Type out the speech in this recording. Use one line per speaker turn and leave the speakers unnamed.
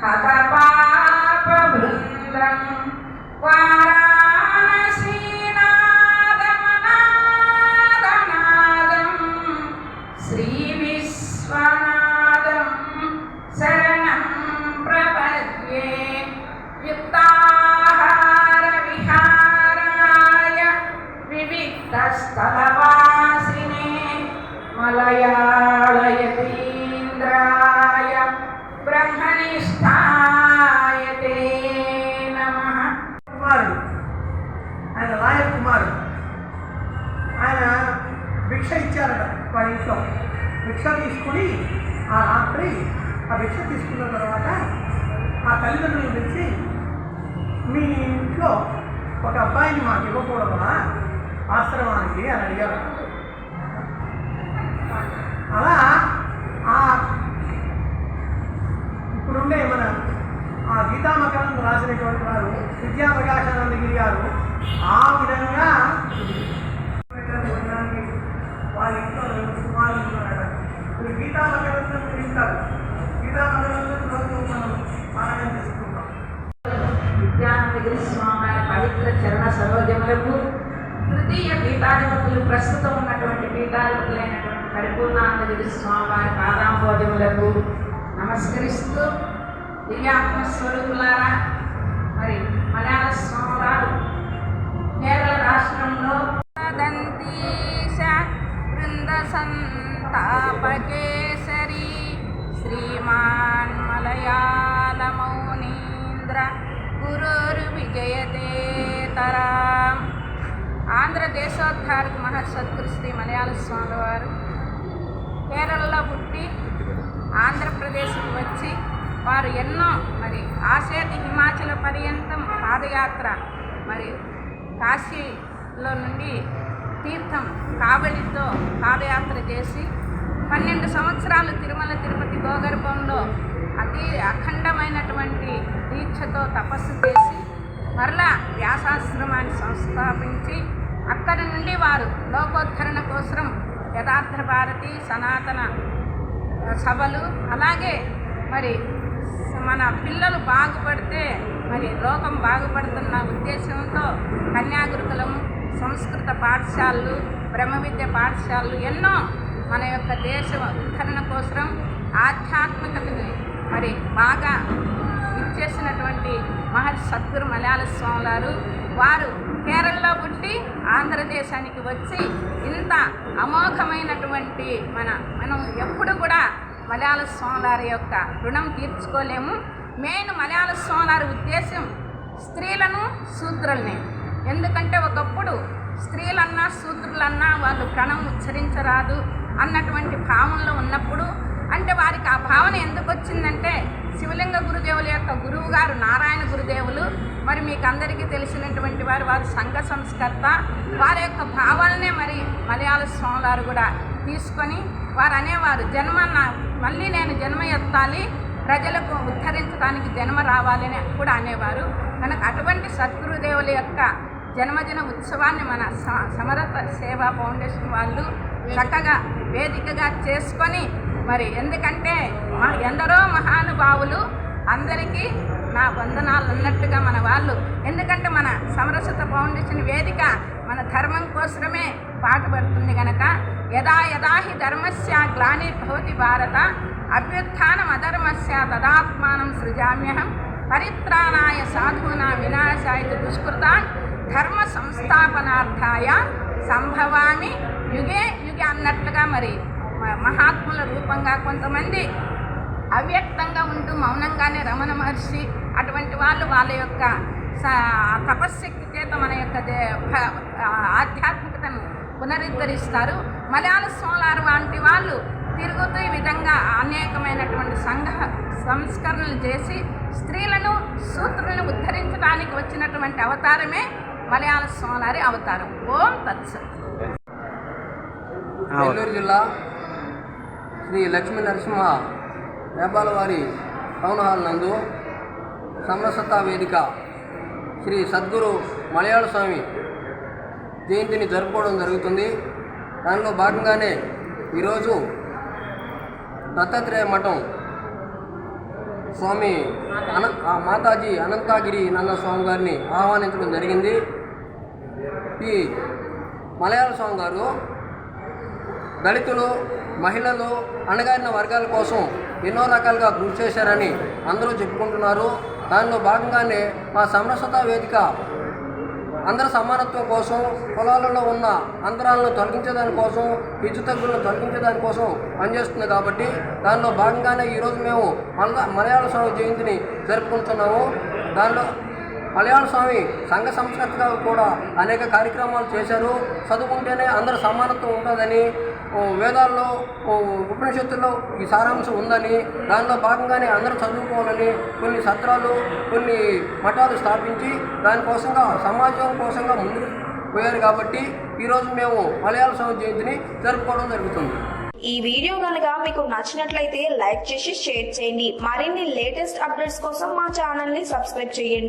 kata apa భిక్ష తీసుకుని ఆ రాత్రి ఆ భిక్ష తీసుకున్న తర్వాత ఆ తల్లిదండ్రులు పిలిచి మీ ఇంట్లో ఒక అబ్బాయిని మాకు ఇవ్వకూడదా ఆశ్రమానికి అని అడిగారు. అలా ఆ ఇప్పుడుండే మన ఆ గీతామకరం రాసినటువంటి వారు విద్యా ప్రకాశానందగిరి గారు ఆ విధంగా వాళ్ళ ఇంట్లో సుమారు ఇప్పుడు గీతామకరం మీరు వింటారు గీతామకరం రోజు మనం పారాయణ చేసుకుంటాం.
విద్యానగిరి స్వామి పవిత్ర చరణ సరోజములకు తృతీయ పీఠాధిపతులు ప్రస్తుతం ఉన్నటువంటి పీఠాధిపతులైనటువంటి పరిపూర్ణానందగిరి స్వామివారి పాదాంబోజములకు నమస్కరిస్తూ దివ్యాత్మ స్వరూపులారా మరి మలయాళ స్వాములారు కేరళ రాష్ట్రంలో దంతీశ బృంద శ్రీమాన్ మలయాళ మౌనీంద్ర గురుర్ విజయదేతరాం ఆంధ్రదేశోద్ధారక మహర్సద్గురు శ్రీ మలయాళ స్వామి వారు కేరళలో పుట్టి ఆంధ్రప్రదేశ్కి వచ్చి వారు ఎన్నో మరి ఆసేతి హిమాచల పర్యంతం పాదయాత్ర మరి కాశీలో నుండి తీర్థం కావలితో పాదయాత్ర చేసి పన్నెండు సంవత్సరాలు తిరుమల తిరుపతి గోగర్భంలో అతి అఖండమైనటువంటి దీక్షతో తపస్సు చేసి మరలా వ్యాసాశ్రమాన్ని సంస్థాపించి అక్కడి నుండి వారు లోకోద్ధరణ కోసం యథార్థ భారతి సనాతన సభలు అలాగే మరి మన పిల్లలు బాగుపడితే మరి లోకం బాగుపడుతున్న ఉద్దేశంతో కన్యాగురుకులం సంస్కృత పాఠశాలలు బ్రహ్మ విద్య పాఠశాలలు ఎన్నో మన యొక్క దేశ ఉద్ధరణ కోసం ఆధ్యాత్మికతని మరి బాగా ఇచ్చేసినటువంటి మహర్షి సద్గురు మలయాళ స్వామి వారు కేరళలో పుట్టి ఆంధ్రదేశానికి వచ్చి ఇంత అమోఘమైనటువంటి మన మనం ఎప్పుడు కూడా మలయాళ స్వామివారి యొక్క రుణం తీర్చుకోలేము. మెయిన్ మలయాళ స్వామివారి ఉద్దేశం స్త్రీలను శూద్రుల్ని ఎందుకంటే ఒకప్పుడు స్త్రీలన్నా శూద్రులన్నా వాళ్ళు ప్రణం ఉచ్చరించరాదు అన్నటువంటి భావనలో ఉన్నప్పుడు. అంటే వారికి ఆ భావన ఎందుకు వచ్చిందంటే శివలింగ గురుదేవుల యొక్క గురువు గారు నారాయణ గురుదేవులు మరి మీకు అందరికీ తెలిసినటువంటి వారు వారు సంఘ సంస్కర్త. వారి యొక్క భావాలనే మరి మలయాళ స్వాములారు కూడా తీసుకొని వారు అనేవారు జన్మ నా- మళ్ళీ నేను జన్మ ఎత్తాలి ప్రజలకు ఉద్ధరించడానికి జన్మ రావాలని కూడా అనేవారు. కనుక అటువంటి సద్గురుదేవుల యొక్క జన్మదిన ఉత్సవాన్ని మన స- సమరత సేవా ఫౌండేషన్ వాళ్ళు చక్కగా వేదికగా చేసుకొని మరి ఎందుకంటే మా ఎందరో మహానుభావులు అందరికీ నా వందనాలు అన్నట్టుగా మన వాళ్ళు. ఎందుకంటే మన సమరసత ఫౌండేషన్ వేదిక మన ధర్మం కోసమే పాటుపడుతుంది గనక యదా యదా హి ధర్మస్య గ్లానిర్భవతి భారత అభ్యుత్నం అధర్మస్య తదాత్మానం సృజామ్యహం పరిత్రాణాయ సాధూనా వినాశాయ దుష్కృతాన్ ధర్మ సంస్థాపనార్థాయ సంభవామి యుగే యుగే అన్నట్లుగా మరి మ- మహాత్ముల రూపంగా కొంతమంది అవ్యక్తంగా ఉంటూ మౌనంగానే రమణ మహర్షి అటువంటి వాళ్ళు వాళ్ళ యొక్క తపశ్శక్తి చేత మన యొక్క దే- ఆధ్యాత్మికతను పునరుద్ధరిస్తారు. మలయాళ సోలార్ వంటి వాళ్ళు తిరుగుతూ ఈ విధంగా అనేకమైనటువంటి సంఘ సంస్కరణలు చేసి స్త్రీలను సూత్రులను ఉద్ధరించడానికి వచ్చినటువంటి అవతారమే మలయాళ సోలారి అవతారం. ఓం తత్సత్.
నెల్లూరు జిల్లా శ్రీ లక్ష్మీ నరసింహ నేపాల వారి టౌన్ హాల్ నందు సమరసత్తా వేదిక శ్రీ సద్గురు మలయాళ స్వామి జయంతిని జరుపుకోవడం జరుగుతుంది. దానిలో భాగంగానే ఈరోజు దత్తాత్రేయ మఠం స్వామి అన ఆ మాతాజీ అనంతగిరి నంద స్వామి గారిని ఆహ్వానించడం జరిగింది. ఈ మలయాళ స్వామి గారు దళితులు మహిళలు అణగారిన వర్గాల కోసం ఎన్నో రకాలుగా కృషి చేశారని అందరూ చెప్పుకుంటున్నారు. దానిలో భాగంగానే మా సమరసత వేదిక అందరి సమానత్వం కోసం పొలాలలో ఉన్న అంతరాలను తొలగించేదాని కోసం హెచ్చు తగ్గులను తొలగించేదాని కోసం పనిచేస్తుంది కాబట్టి దానిలో భాగంగానే ఈరోజు మేము మల మలయాళ స్వామి జయంతిని జరుపుకుంటున్నాము. దానిలో మలయాళ స్వామి సంఘ సంస్కృతిగా కూడా అనేక కార్యక్రమాలు చేశారు. చదువుకుంటేనే అందరూ సమానత్వం ఉంటుందని వేదాల్లో ఉపనిషత్తుల్లో ఈ సారాంశం ఉందని దానిలో భాగంగానే అందరూ చదువుకోవాలని కొన్ని సత్రాలు కొన్ని మఠాలు స్థాపించి దానికోసంగా సమాజం కోసంగా ముందుకు పోయారు కాబట్టి ఈరోజు మేము మలయాళ స్వామి జయంతిని జరుపుకోవడం జరుగుతుంది.
ఈ వీడియో కనుక మీకు నచ్చినట్లయితే లైక్ చేసి షేర్ చేయండి. మరిన్ని లేటెస్ట్ అప్డేట్స్ కోసం మా ఛానల్ని సబ్స్క్రైబ్ చేయండి.